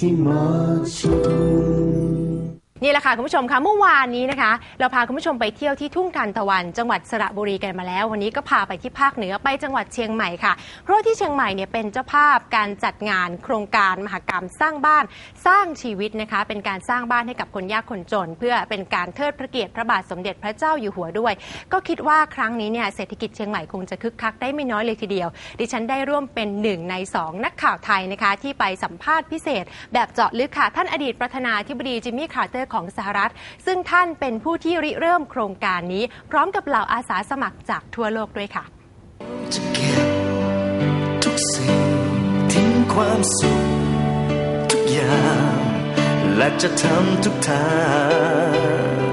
听寞是 นี่แหละค่ะคุณผู้ชมคะเมื่อวานนี้นะคะ เราพาคุณผู้ชมไปเที่ยวที่ทุ่งทานตะวัน จังหวัดสระบุรีกันมาแล้ว วันนี้ก็พาไปที่ภาคเหนือไปจังหวัดเชียงใหม่ค่ะ เพราะที่เชียงใหม่เนี่ยเป็นเจ้าภาพการจัดงานโครงการมหกรรมสร้างบ้านสร้างชีวิตนะคะ เป็นการสร้างบ้านให้กับคนยากคนจน เพื่อเป็นการเทิดพระเกียรติพระบาทสมเด็จพระเจ้าอยู่หัวด้วย ก็คิดว่าครั้งนี้เนี่ยเศรษฐกิจเชียงใหม่คงจะคึกคักได้ไม่น้อยเลยทีเดียว ดิฉันได้ร่วมเป็นหนึ่งในสองนักข่าวไทยนะคะที่ไปสัมภาษณ์พิเศษ แบบเจาะลึกค่ะท่านอดีตประธานาธิบดีจิมมี่คาร์เตอร์ของสหรัฐ ซึ่งท่านเป็นผู้ที่ริเริ่มโครงการนี้ พร้อมกับเหล่าอาสาสมัครจากทั่วโลกด้วยค่ะจะเก็บทุกสิ่งทิ้งความสุขทุกอย่างและจะทำทุกทาง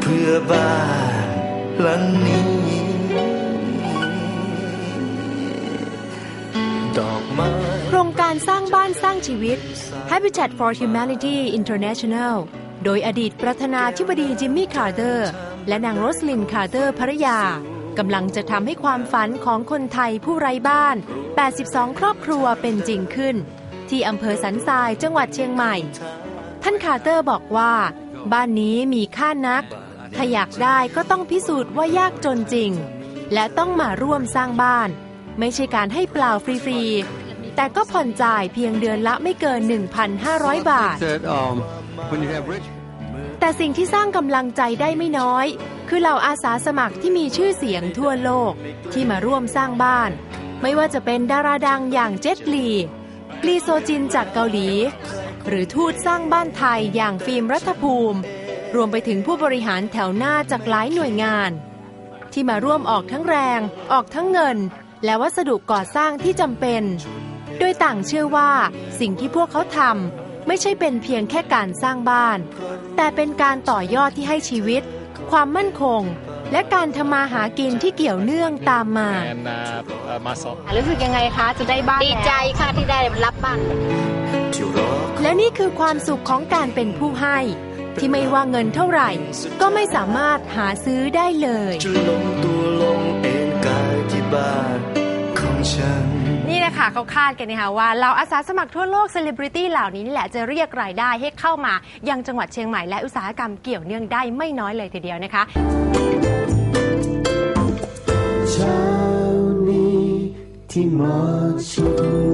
เพื่อบ้านหลังนี้ ดอกไม้โครงการสร้างบ้านสร้างชีวิต Habitat for Humanity International โดยอดีตประธานาธิบดีจิมมี่คาร์เตอร์ และนางโรสลินคาร์เตอร์ภรยากำลังจะทำให้ความฝันของคนไทยผู้ไร้บ้าน 82 ครอบครัวเป็นจริงขึ้น ที่อำเภอสันทรายจังหวัดเชียงใหม่ ท่านคาร์เตอร์บอกว่า บ้านนี้มีค่านัก ถ้าอยากได้ก็ต้องพิสูจน์ว่ายากจนจริง และต้องมาร่วมสร้างบ้าน ไม่ใช่การให้เปล่าฟรีๆแต่ก็ผ่อนจ่ายเพียงเดือนละไม่เกิน 1,500 บาท when you have rich แต่สิ่งที่สร้างกำลังใจได้ไม่น้อย คือเหล่าอาสาสมัครที่มีชื่อเสียงทั่วโลกที่มาร่วมสร้างบ้าน ไม่ว่าจะเป็นดาราดังอย่างเจ็ตลีกลีโซจินจากเกาหลี หรือทูตสร้างบ้านไทยอย่างฟิล์มรัฐภูมิ รวมไปถึงผู้บริหารแถวหน้าจากหลายหน่วยงาน ที่มาร่วมออกทั้งแรง ออกทั้งเงิน และวัสดุก่อสร้างที่จำเป็น โดยต่างเชื่อว่าสิ่งที่พวกเขาทำ ไม่ใช่เป็นเพียงแค่การสร้างบ้าน แต่เป็นการต่อยอดที่ให้ชีวิต ความมั่นคง และการทำมาหากินที่เกี่ยวเนื่องตามมา and uh, uh, myself. รู้สึกยังไงคะ จะได้บ้านดีใจค่ะที่ได้รับบ้านที่รอและนี่คือความสุขของการเป็นผู้ให้ ที่ไม่ว่าเงินเท่าไหร่ ก็ไม่สามารถหาซื้อได้เลยจะลงตัว เขาคาดกันนะคะว่าเราอาสาสมัครทั่วโลกเซเลบริตี้เหล่านี้นี่แหละจะเรียกรายได้ให้เข้ามา ยังจังหวัดเชียงใหม่และอุตสาหกรรมเกี่ยวเนื่องได้ไม่น้อยเลยทีเดียวนะคะเช้านี้ที่มอชิด